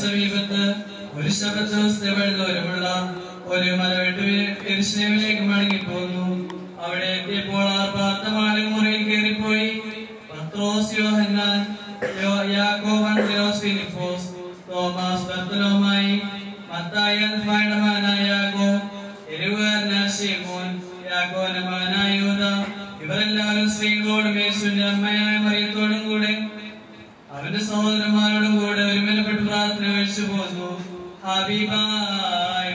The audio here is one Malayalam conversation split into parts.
സമീപത്ത് ഒരു ശബ്ദ ദിവസത്തെ വഴി ദൂരമുള്ള ഒരു മലവെട്ട് എരിശിലേമിലേക്ക് ഇവരെല്ലാവരും സ്ത്രീകളോടും യേശുവിന്റെ അമ്മയായ മറിയത്തോടും കൂടെ അവന്റെ സഹോദരന്മാരോടും കൂടെ ഒരുമനപ്പെട്ട് പ്രാർത്ഥന കഴിച്ചു പോന്നു പാലിക്കും ആഹായി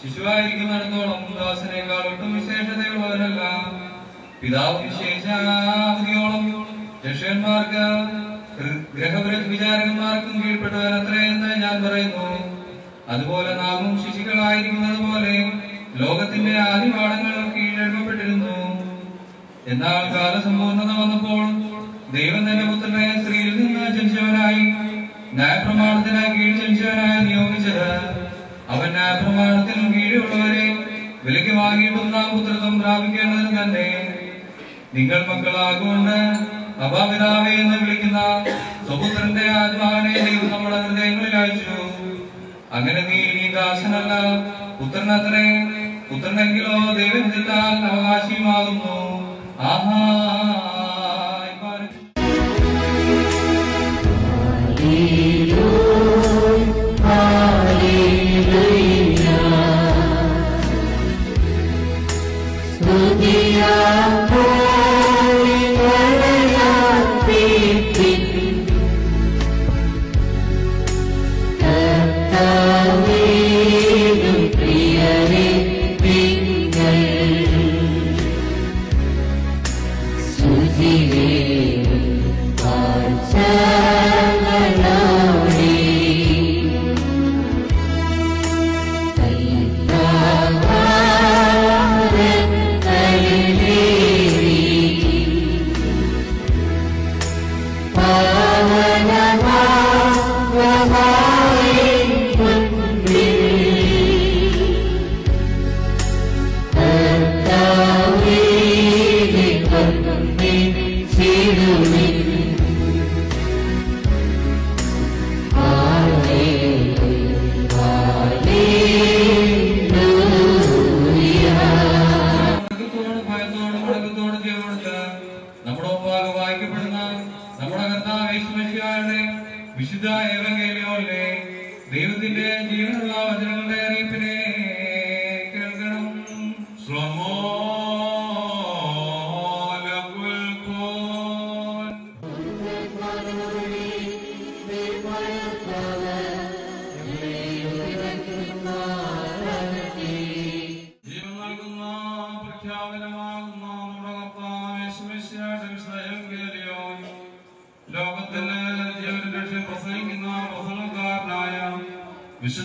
ശിശുവായിരിക്കുന്നിടത്തോളം ദാസനേക്കാൾ ഒട്ടും വിശേഷതയുള്ളവരല്ല പിതാവ് വിശേഷാവധിയോളം രക്ഷകന്മാർക്ക് ഗ്രഹവിചാരകന്മാർക്കും കീഴ്പ്പെട്ടവരത്രയെന്ന് ഞാൻ പറയുന്നു അതുപോലെ നാമും ശിശുക്കളായിരിക്കുന്നത് പോലെ ലോകത്തിന്റെ ആദിപാഠങ്ങൾ കീഴടങ്ങപ്പെട്ടിരുന്നു എന്നാൽ കാലസമ്പൂർണത വന്നപ്പോൾ ദൈവം തന്റെ പുത്രനെ സ്ത്രീയിൽ നിന്ന് ജനിച്ചവനായി ന്യായപ്രമാണത്തിന് കീഴ് ജനിച്ചവനായി നിയോഗിച്ചത്. അവൻ ന്യായപ്രമാണത്തിനും കീഴുള്ളവരെ വിലയ്ക്ക് വാങ്ങിയിട്ടും പുത്രത്വം പ്രാപിക്കേണ്ടതിന് തന്നെ. നിങ്ങൾ മക്കളാകൊണ്ട് അപാപിതാവെ എന്ന് വിളിക്കുന്ന സ്വപുത്രന്റെ ആത്മാവിനെ ദൈവം നമ്മുടെ ഹൃദയങ്ങളിൽ അയച്ചു. അങ്ങനെ നീ ദാസനല്ല പുത്രനത്രേ. പുത്രനെങ്കിലോ ദൈവത്താൽ അവകാശിയുമാകുന്നു. ആഹാ. Amen.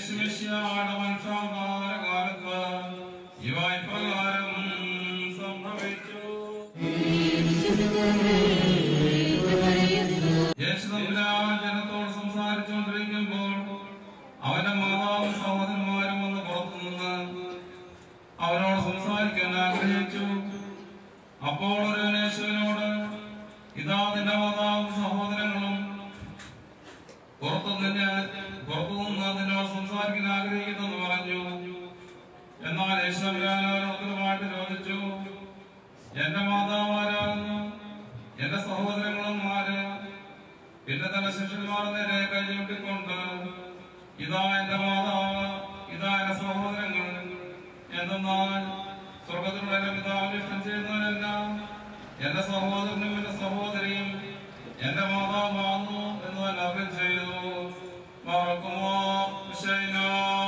യേശുമിശിയാടെ മനുഷ്യാവതാര കാലത്ത് ഇവ ഇപ്രകാരം സംഭവിച്ചു യേശു തമ്പുരാൻ ജനത്തോട് സംസാരിച്ചുകൊണ്ടിരിക്കുമ്പോൾ അവന്റെ മാതാവും സഹോദരന്മാരും വന്ന് പുറത്തുനിന്ന് അവനോട് സംസാരിക്കാൻ ആഗ്രഹിച്ചു അപ്പോൾ ഒരു എന്തെന്നാൽ സ്വർഗത്തിലുള്ള എന്റെ പിതാവിന് ഇഷ്ടം ചെയ്യുന്നവനെല്ലാം എന്റെ സഹോദരനും എന്റെ സഹോദരിയും എന്റെ മാതാവാകുന്നു എന്ന് തന്നെ അർത്ഥം ചെയ്തു മറക്കുമോ നാം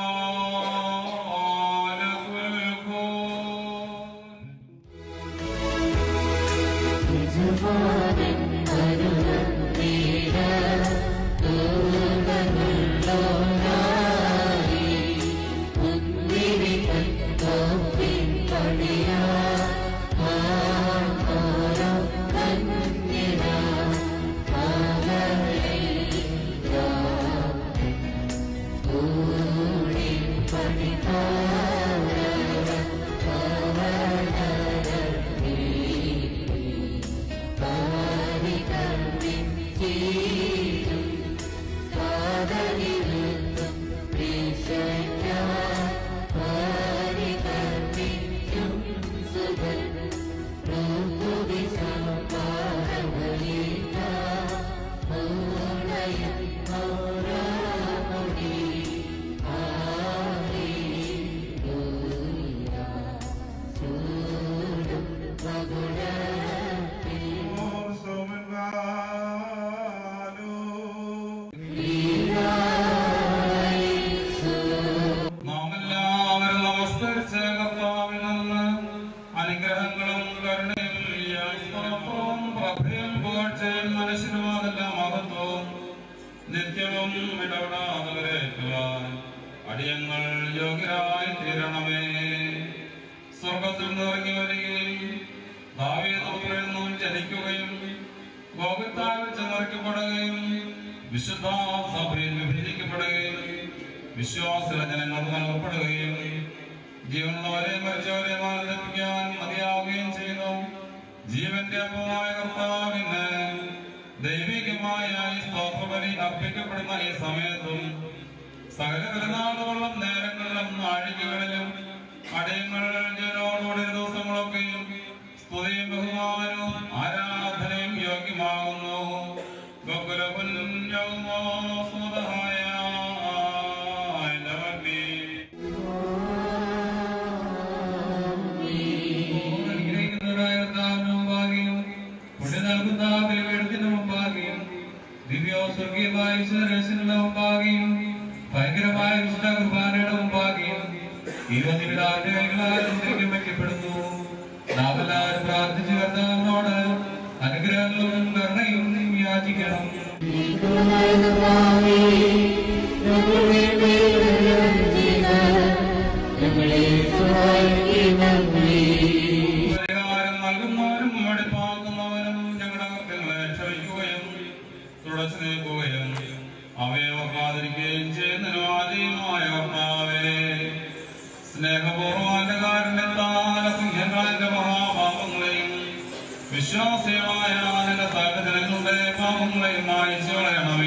അടിയങ്ങൾ യോഗ്യരായി തീരണമേ. സ്വർഗത്തിൽ നിറങ്ങി വരികയും ഭാവിയെന്നും ജനിക്കുകയും ഗോപത്താൽ വെച്ച് മറിക്കപ്പെടുകയും വിശുദ്ധ സഭയിൽ വിഭജിക്കപ്പെടുകയും വിശ്വാസ ജനങ്ങൾ നൽകപ്പെടുകയും ജീവനുള്ളവരെ മരിച്ചവരെ മാനന്ദിപ്പിക്കാൻ മതിയാവുകയും ചെയ്യുന്നു. ജീവന്റെ അപ്പമായ കർത്താവിന് ദൈവികമായ സ്തോത്രബലി അർപ്പിക്കപ്പെടുന്ന ഈ സമയത്തും സകല പെരുന്നാളുകളും നേരങ്ങളിലും ആഴികളിലും അടയങ്ങൾ ജനോടുകൂടി ദിവസങ്ങളൊക്കെയും സ്തുതിയും ബഹുമാനവും ആരാധനയും യോഗ്യമാകുന്നു. നൽകുന്ന ദിവ്യോ സ്വർഗീയമായ ഈശ്വരേശനുള്ള മുമ്പാകെയും ഭയങ്കരമായ വിശുദ്ധ കുർബാനയുടെ മുമ്പാകെ നാം എല്ലാവരും പ്രാർത്ഥിച്ചു കർത്താവിനോട് അനുഗ്രഹങ്ങളും കരുണയും യാചിക്കണം. മായിച്ചു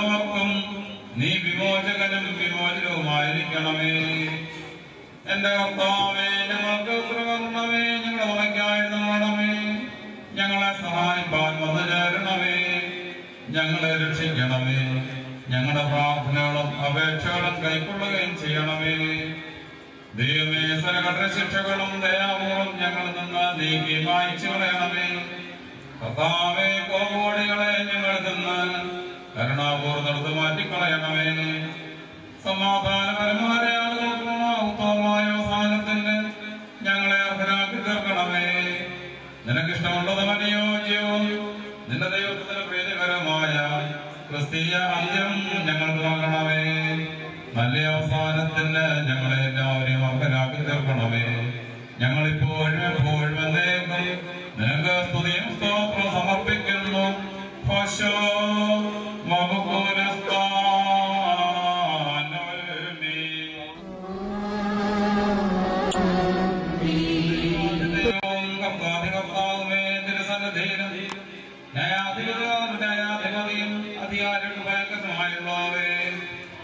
അവർക്കും നീ വിമോചകനും വിമോചനവുമായിരിക്കണമേ. എന്റെ കർത്താവേ ഞങ്ങൾക്ക് കൃപകരണമേ ഞങ്ങളുടെ നാടമേ ഞങ്ങളെ സഹായിപ്പാൻ വന്നു ചേരണമേ. ഞങ്ങളെ രക്ഷിക്കണമേ. ഞങ്ങളുടെ പ്രാർത്ഥനകളും അപേക്ഷകളും കൈക്കൊള്ളുകയും ചെയ്യണമേ. ദൈവമേ സനകട ശിക്ഷകളും ദയാപൂർവം ഞങ്ങളിൽ നിന്ന് നീക്കി മായിച്ചു കളയണമേ ഞങ്ങളിൽ നിന്ന് കരുണാപൂർവം എടുത്തു മാറ്റിക്കളയണമേ. സമാധാനപരമായ ഉത്തമമായ അവസാനത്തിന് ഞങ്ങളെ അർഹരാക്കി തീർക്കണമേ. നിനക്കിഷ്ടമുള്ളതും അനുയോജ്യവും നിന്റെ ദൈവത്തിന് പ്രീതികരമായ ക്രിസ്തീയ അന്ത്യം ഞങ്ങൾക്ക് നൽകണമേ. നല്ല അവസാനത്തിന് ഞങ്ങളെ എല്ലാവരെയും അർഹരാക്കി തീർക്കണമേ. ഞങ്ങളിപ്പോഴും എപ്പോഴും എന്നേക്കും നിനക്ക് സ്തുതിയും സ്തോത്രം സമർപ്പിക്കുന്നു. ഹോശോ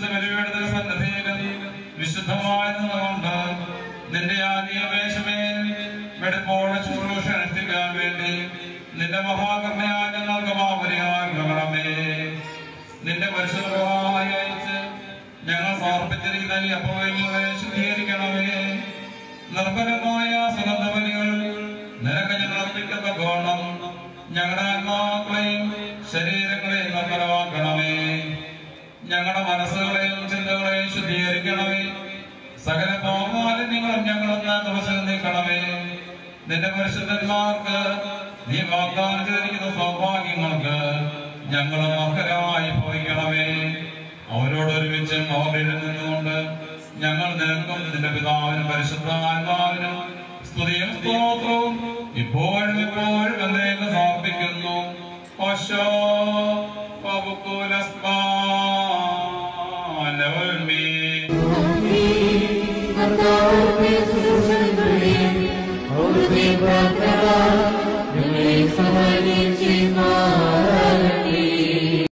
വിശുദ്ധ ബലിപീഠത്തിന് സന്നദ്ധയിലും വിശുദ്ധമായി നിന്നുകൊണ്ട് നിന്റെ ആദ്യമേശമേൽ വെടുപ്പോടെ ശുശ്രൂഷ അനുഷ്ഠിക്കാൻ വേണ്ടി നിന്റെ മഹാകർമ്മയാൽ ഞങ്ങൾക്ക് നിന്റെ പരിശുദ്ധമായ അയച്ച് ഞങ്ങൾ സമർപ്പിച്ചിരിക്കുന്ന ഈ അപകടങ്ങളെ ശുദ്ധീകരിക്കണമേ. നിർഭരമായ സുഗന്ധബലികൾ നിനക്ക് ഞങ്ങൾ അർപ്പിക്കുന്ന ഗോണം ഞങ്ങളുടെ ആത്മാക്കളെയും ഞങ്ങളുടെ മനസ്സുകളെയും ചിന്തകളെയും ശുദ്ധീകരിക്കണമേ. സകല പാപമാലിന്യങ്ങളും ഞങ്ങളൊന്ന് ദിവസം നീക്കണമേ. നിന്റെ പരിശുദ്ധന്മാർക്ക് നീ വാഗ്ദാനം ചെയ്തിരിക്കുന്ന സൗഭാഗ്യങ്ങൾക്ക് ഞങ്ങൾ മഹരമായി ഭവിക്കണമേ അവരോട് ഒരുമിച്ചും അവരിൽ നിന്നുകൊണ്ട് ഞങ്ങൾ നിനക്കും നിന്റെ പിതാവിനും പരിശുദ്ധാത്മാവിനും സ്തുതിയും സ്തോത്രവും ഇപ്പോഴും ഇപ്പോഴും എന്നേക്ക് സമർപ്പിക്കുന്നു. ഓശോ പബുക്കുലസ്മാനവൽമീ the Brother, you. may come and